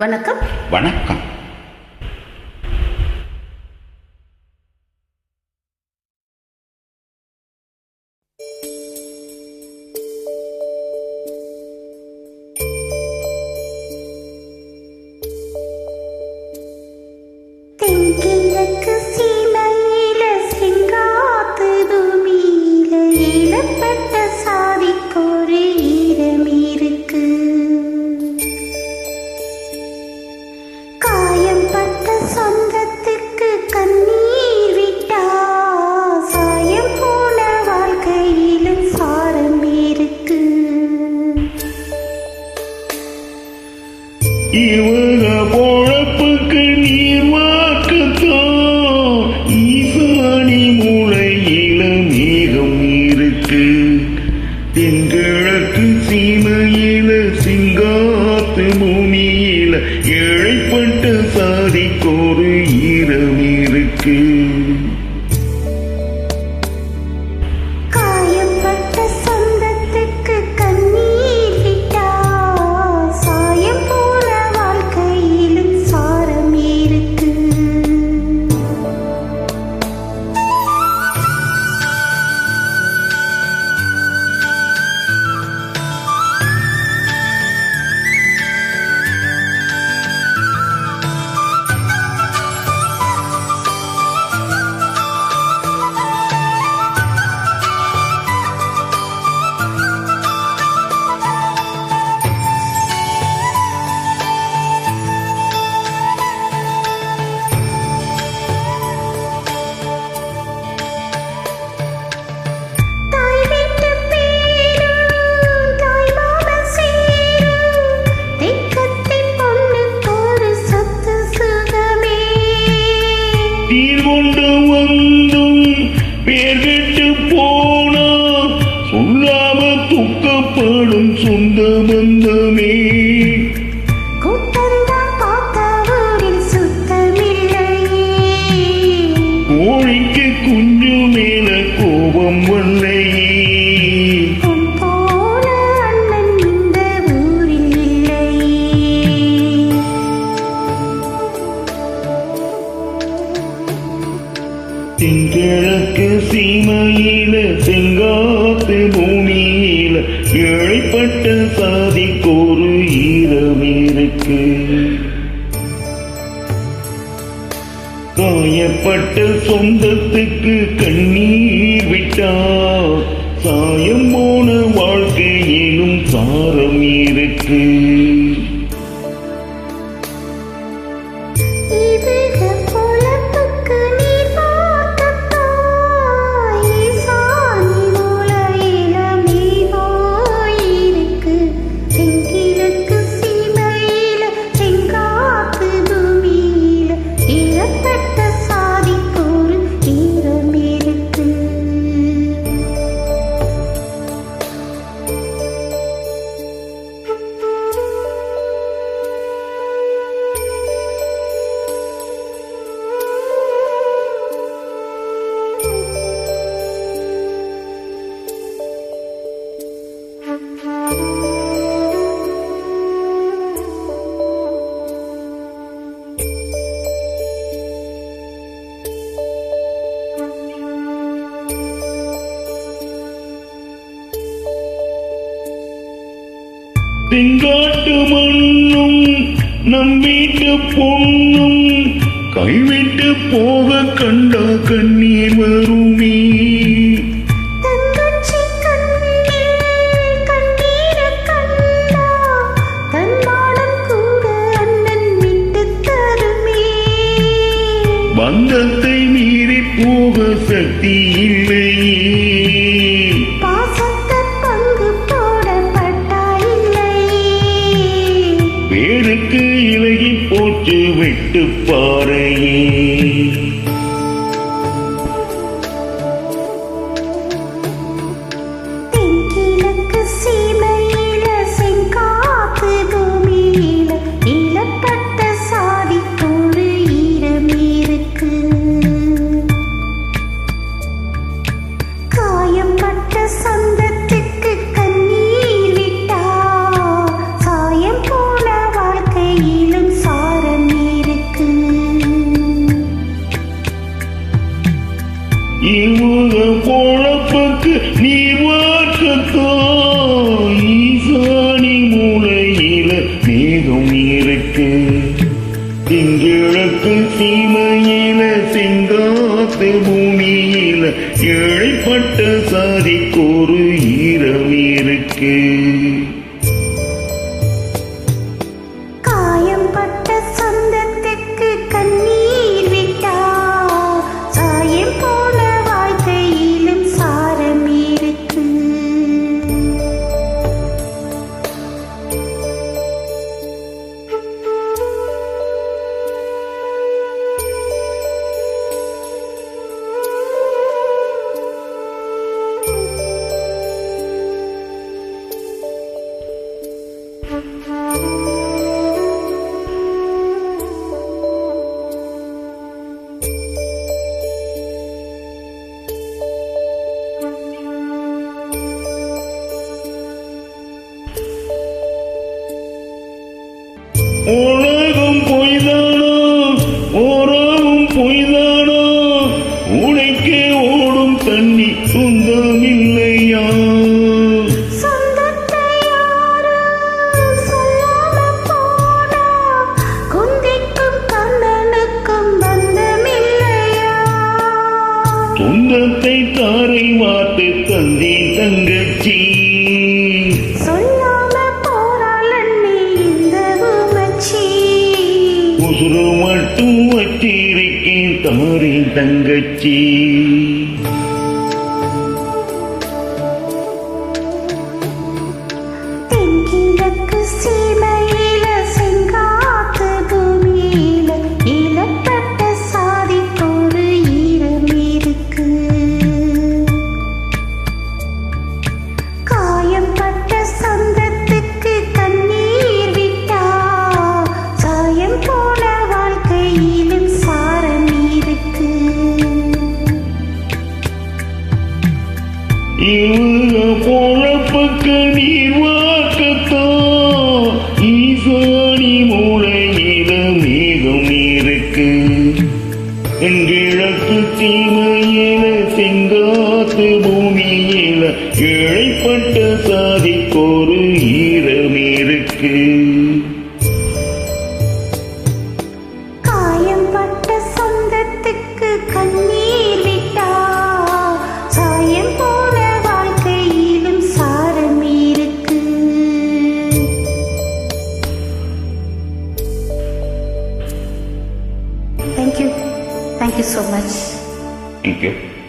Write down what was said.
வணக்கம். வணக்கம். இவக பொழப்புக்கு நீர் வாக்குத்தோ ஈசானி மூளை இளமேகம் இருக்கு. தென்கிழக்கு சீமையில சிங்காத்து பூமியில இழைப்பட்ட சாதிக்கோரு ஈரம் இருக்கு. உன்னை தென்கிழக்கு சீமையில செங்காத்து பூமியில இழைப்பட்ட சாதிக்கோரு ஈரமிருக்கு. காயப்பட்ட சொந்தத்துக்கு கண்ணீர் விட்டார். சாயம் போன வாழ்க்கையிலும் சாரம் இருக்கு. திங்காட்டு மண்ணும் நம் வீட்டு பொண்ணும் கைவிட்டு போக கண்டா கண்ணீர் வருமே. பந்தத்தை மீறி போக சக்தி இல்லை. வீட்டு பாறையே நீ வாற்றத்தோ ஈசானி மூளையில மேகம் இருக்கு. திங்கிழக்கு சீமையில செங்காத்து பூமியில ஏழைப்பட்ட சாதிக்கு ஈரம் இருக்கு. Oh. உசுறு மட்டும் வச்சிருக்கேன் தாரின் தங்கச்சி. தென்கிழக்கு சீமை Thank you so much. Thank you.